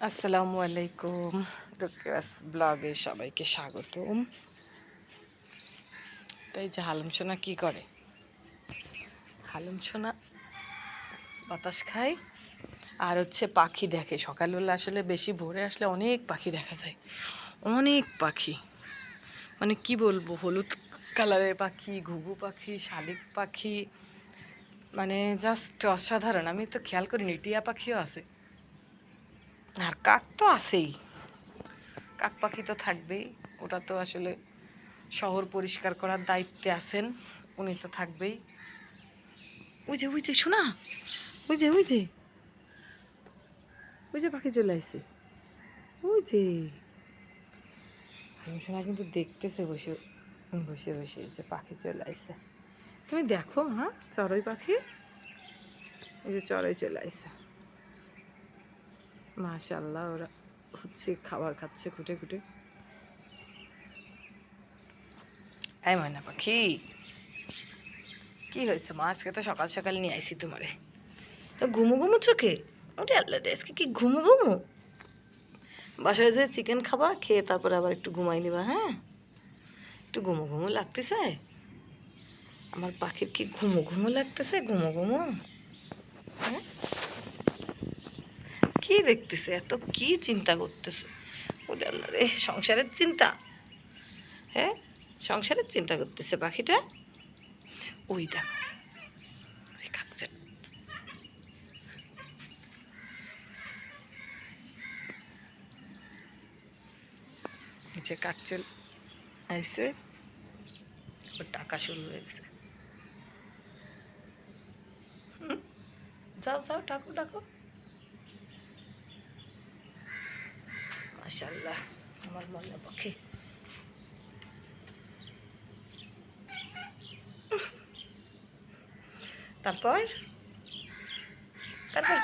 আসসালামু আলাইকুম। রুকেশ ব্লগে সবাইকে স্বাগতম। তাই যে হালুম সোনা কী করে? হালুম সোনা বাতাস খায়। আর হচ্ছে পাখি দেখে। সকালবেলা আসলে বেশি ভোরে আসলে অনেক পাখি দেখা যায়। অনেক পাখি। মানে কি বলব? হলুদ কালারের পাখি, ঘুঘু পাখি, শালিক পাখি। মানে জাস্ট অসাধারণ। আমি তো খেয়াল করিনি, টিয়া পাখিও আছে। আর কাক তো আছেই। কাক পাখি তো থাকবেই। ওটা তো আসলে শহর পরিষ্কার করার দায়িত্বে আছেন, উনি তো থাকবেই। ওই যে ওই যে, শোনা। ওই যে ওই যে। ওই যে পাখি চলে আসছে ওই যে। আমি শোনা কিন্তু দেখতেছে বসে বসে বসে যে পাখি চলে আসছে তুমি দেখো হ্যাঁ? চড়ই পাখি? এই যে চড়াই চলে আসছে মাশাল্লাহ ওরা হচ্ছে খাবার খাচ্ছে খুঁটে খুঁটে। এই ময়না পাখি কি হয়েছে মা? আজকে তো সকাল সকাল নিয়ে আইসি তোমারে। তো ঘুমু ঘুমু চোখে? ওরে আল্লাহ আজকে কি ঘুমু ঘুমু? বাসায় যে চিকেন খাবা খেয়ে তারপরে আবার একটু ঘুমাই নিবা হ্যাঁ? একটু ঘুমু ঘুমু লাগতেছে? আমার পাখির কি ঘুমু ঘুমু লাগতেছে? ঘুমু ঘুমু হ্যাঁ কি দেখতেছে? এত কি চিন্তা করতেছে? আল্লাহ রে, সংসারের চিন্তা। হ্যাঁ সংসারের চিন্তা করতেছে পাখিটা? ওই দেখো যে কাকচল আইসে ওর টাকা শুরু হয়ে গেছে। যাও যাও, ডাকো ডাকো। মাশাল্লাহ আমার মনে পাখি তারপর? তারপর?